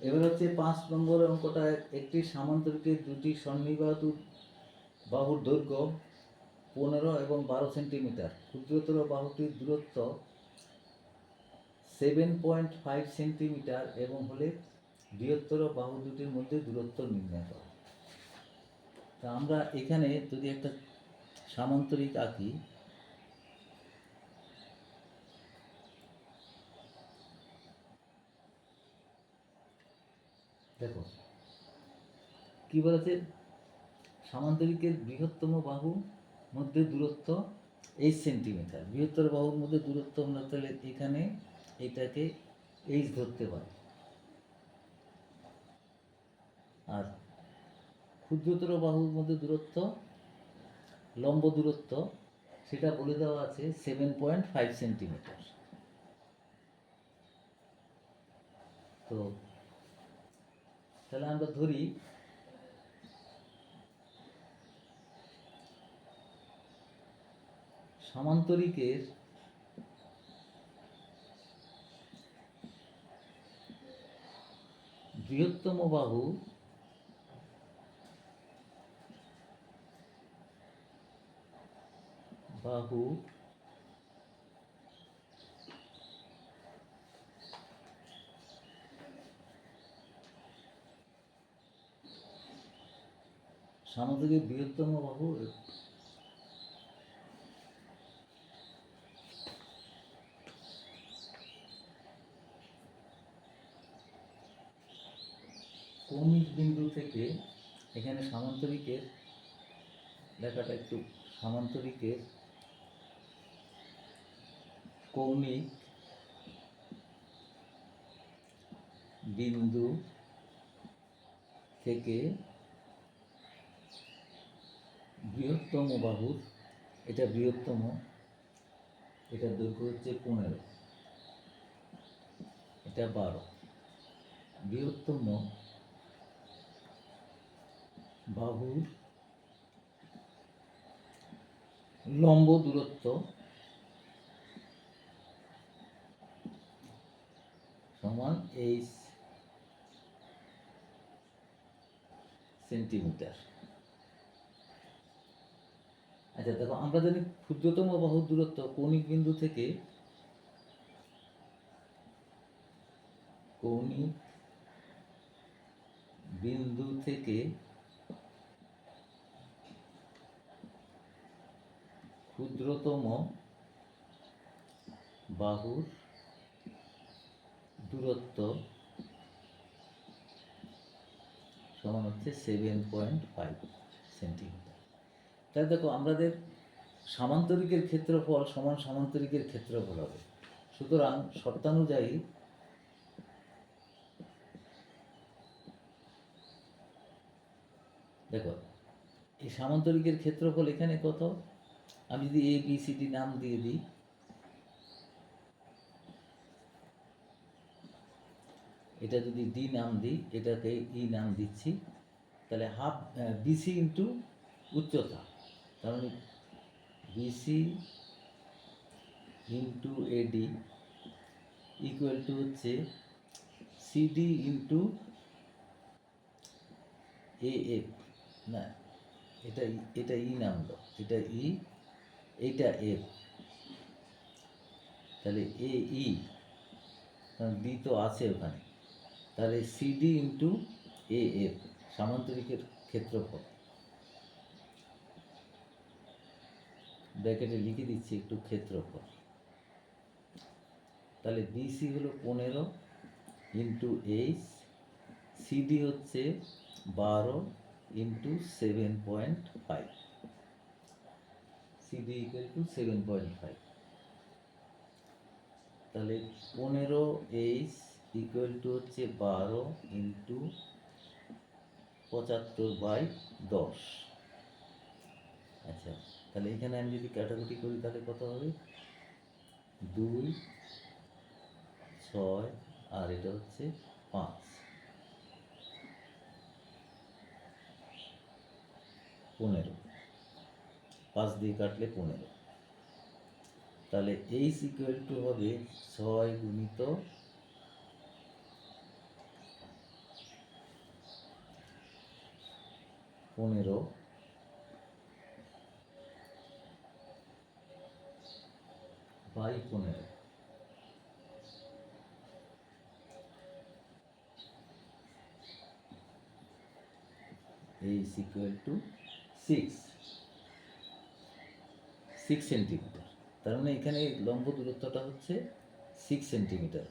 এবার হচ্ছে পাঁচ নম্বর অঙ্কটা একটি সামান্তরিকের দুটি সন্নিবাহু বাহুর দৈর্ঘ্য পনেরো এবং বারো সেন্টিমিটার। ক্ষুদ্রতর বাহুটির দূরত্ব সেভেন পয়েন্ট ফাইভ সেন্টিমিটার এবং হলে বৃহত্তর বাহু দুটির মধ্যে দূরত্ব নির্ণয় করা। তা আমরা এখানে যদি একটা সামান্তরিক আঁকি দেখো, কি বলেছে? সামান্তরিকের বৃহত্তম বাহু মধ্যে দূরত্ব এইচ সেন্টিমিটার বৃহত্তর বাহুর মধ্যে দূরত্ব আমরা তাহলে এখানে এটাকে এইচ ধরতে পারি। আর ক্ষুদ্রতর বাহুর মধ্যে দূরত্ব, লম্ব দূরত্ব, সেটা বলে দেওয়া আছে সেভেন পয়েন্ট ফাইভ সেন্টিমিটার তো তাহলে আমরা ধরি সমান্তরিকের বৃহত্তম বাহু বাহু সামান্তরিকের বৃহত্তম বাহু কৌণিক বিন্দু থেকে এখানে সামান্তরিকের লেখাটা একটু সামান্তরিকের কৌণিক বিন্দু থেকে বৃহত্তম বাহুর, এটা বৃহত্তম, এটা দৈর্ঘ্য হচ্ছে পনেরো, এটা বারো। বৃহত্তম বাহুর লম্ব দূরত্ব সমান এইচ সেন্টিমিটার। আচ্ছা দেখো, আমরা জানি ক্ষুদ্রতম বাহুর দূরত্ব কৌণিক বিন্দু থেকে কৌণিক বিন্দু থেকে ক্ষুদ্রতম বাহুর দূরত্ব সমান হচ্ছে সেভেন পয়েন্ট ফাইভ সেন্টিমিটার তাই দেখো, আমাদের সামান্তরিকের ক্ষেত্রফল সমান সামান্তরিকের ক্ষেত্রফল হবে। সুতরাং শর্তানুযায়ী দেখো, এই সামান্তরিকের ক্ষেত্রফল এখানে কত? আমি যদি এ বি সি ডি নাম দিয়ে দিই, এটা যদি ডি নাম দিই, এটাকে ই নাম দিচ্ছি, তাহলে হাফ বিসি ইন্টু উচ্চতা। মানে BC into AD equal to হচ্ছে সিডি ইন্টু এ এফ না, এটা ই- এটা ই নামলো এটা ই এইটা এফ তাহলে এ ই কারণ ডি তো আছে ওখানে। তাহলে সিডি ইন্টু এ এফ সামান্তরিকের ক্ষেত্রফল। ব্র্যাকেটে লিখে দিচ্ছি একটু ক্ষেত্রফল তাহলে বিসি হলো পনেরো ইন্টু এইচ সিডি হচ্ছে বারো into seven point five CD equal to seven point five তাহলে পনেরো এইচ ইকুয়াল টু হচ্ছে বারো ইন্টু পঁচাত্তর বাই দশ। আচ্ছা তাহলে এখানে আমি যদি ক্যাটাগরি করি তাহলে কত হবে? দুই, ছয়, আর এটা হচ্ছে পাঁচ। পনেরো। পাঁচ দিয়ে কাটলে পনেরো। তাহলে এই সিকুয়েল টু হবে ছয় গুণিত পনেরো। বাই পনেরো is equal to six six centimetre তার মানে এখানে লম্ব দূরত্বটা হচ্ছে সিক্স সেন্টিমিটার